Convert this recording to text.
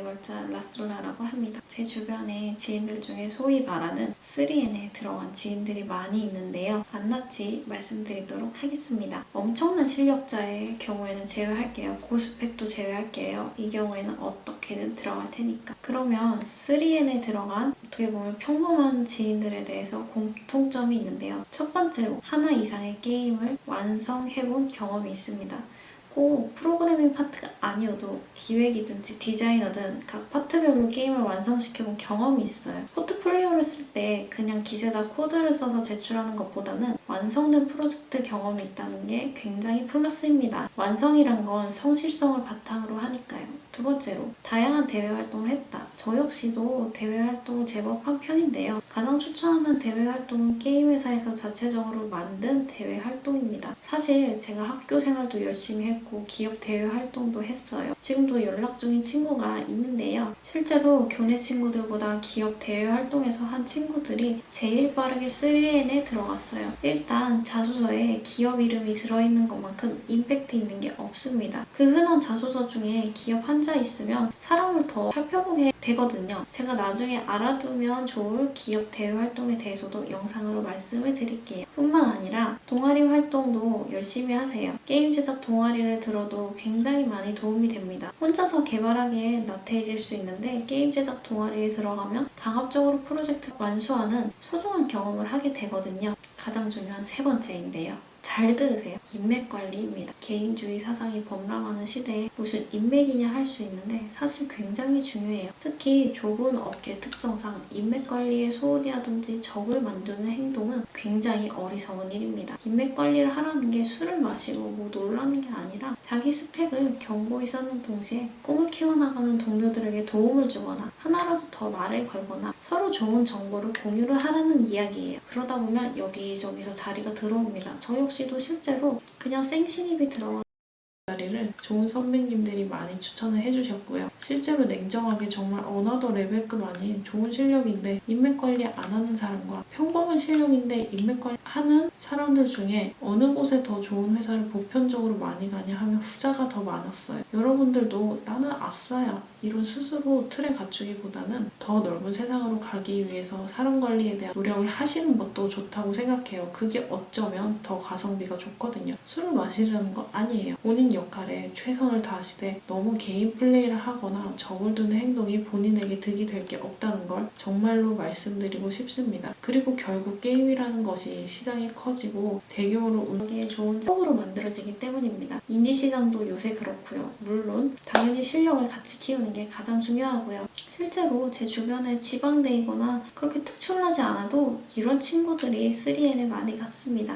개발자 라솔라라고 합니다. 제 주변에 지인들 중에 소위 말하는 3N에 들어간 지인들이 많이 있는데요. 낱낱이 말씀드리도록 하겠습니다. 엄청난 실력자의 경우에는 제외할게요. 고스펙도 제외할게요. 이 경우에는 어떻게든 들어갈 테니까. 그러면 3N에 들어간 어떻게 보면 평범한 지인들에 대해서 공통점이 있는데요. 첫 번째로 하나 이상의 게임을 완성해본 경험이 있습니다. 꼭 프로그래밍 파트가 아니어도 기획이든지 디자이너든 각 파트별로 게임을 완성시켜본 경험이 있어요. 포트폴리오를 쓸 때 그냥 기세다 코드를 써서 제출하는 것보다는 완성된 프로젝트 경험이 있다는 게 굉장히 플러스입니다. 완성이란 건 성실성을 바탕으로 하니까요. 두 번째로 다양한 대외 활동을 했다. 저 역시도 대외 활동을 제법 한 편인데요. 가장 추천하는 대외 활동은 게임 회사에서 자체적으로 만든 대외 활동입니다. 사실 제가 학교 생활도 열심히 했고 기업 대외 활동도 했어요. 지금도 연락 중인 친구가 있는데요. 실제로 교내 친구들보다 기업 대외 활동에서 한 친구들이 제일 빠르게 3N에 들어갔어요. 일단 자소서에 기업 이름이 들어있는 것만큼 임팩트 있는 게 없습니다. 그 흔한 자소서 중에 기업 한자 있으면 사람을 더 살펴보게 되 거든요. 제가 나중에 알아두면 좋을 기업 대외 활동에 대해서도 영상으로 말씀을 드릴게요. 뿐만 아니라 동아리 활동도 열심히 하세요. 게임 제작 동아리를 들어도 굉장히 많이 도움이 됩니다. 혼자서 개발하기에 나태해질 수 있는데 게임 제작 동아리에 들어가면 강압적으로 프로젝트 완수하는 소중한 경험을 하게 되거든요. 가장 중요한 세 번째인데요. 잘 들으세요. 인맥 관리입니다. 개인주의 사상이 범람하는 시대에 무슨 인맥이냐 할 수 있는데 사실 굉장히 중요해요. 특히 좁은 업계 특성상 인맥 관리에 소홀히 하든지 적을 만드는 행동은 굉장히 어리석은 일입니다. 인맥 관리를 하라는 게 술을 마시고 뭐 놀라는 게 아니라 자기 스펙을 견고히 쌓는 동시에 꿈을 키워나가는 동료들에게 도움을 주거나 하나라도 더 말을 걸거나 서로 좋은 정보를 공유를 하라는 이야기예요. 그러다 보면 여기저기서 자리가 들어옵니다. 저 역시 도 실제로 그냥 생신입이 들어가 자리를 좋은 선배님들이 많이 추천을 해주셨고요. 실제로 냉정하게 정말 어나더 레벨급 아닌 좋은 실력인데 인맥 관리 안 하는 사람과 평범한 실력인데 인맥 관리 하는 사람들 중에 어느 곳에 더 좋은 회사를 보편적으로 많이 가냐 하면 후자가 더 많았어요. 여러분들도 나는 아싸야 이런 스스로 틀에 갖추기보다는 더 넓은 세상으로 가기 위해서 사람 관리에 대한 노력을 하시는 것도 좋다고 생각해요. 그게 어쩌면 더 가성비가 좋거든요. 술을 마시려는 거 아니에요. 본인 역할에 최선을 다하시되 너무 개인 플레이를 하거나 적을 두는 행동이 본인에게 득이 될 게 없다는 걸 정말로 말씀드리고 싶습니다. 그리고 결국 게임이라는 것이 시장이 커지고 대규모로 운 운영에 좋은 쪽으로 만들어지기 때문입니다. 인디 시장도 요새 그렇고요. 물론 당연히 실력을 같이 키우는 게 가장 중요하고요. 실제로 제 주변에 지방대이거나 그렇게 특출나지 않아도 이런 친구들이 3N에 많이 갔습니다.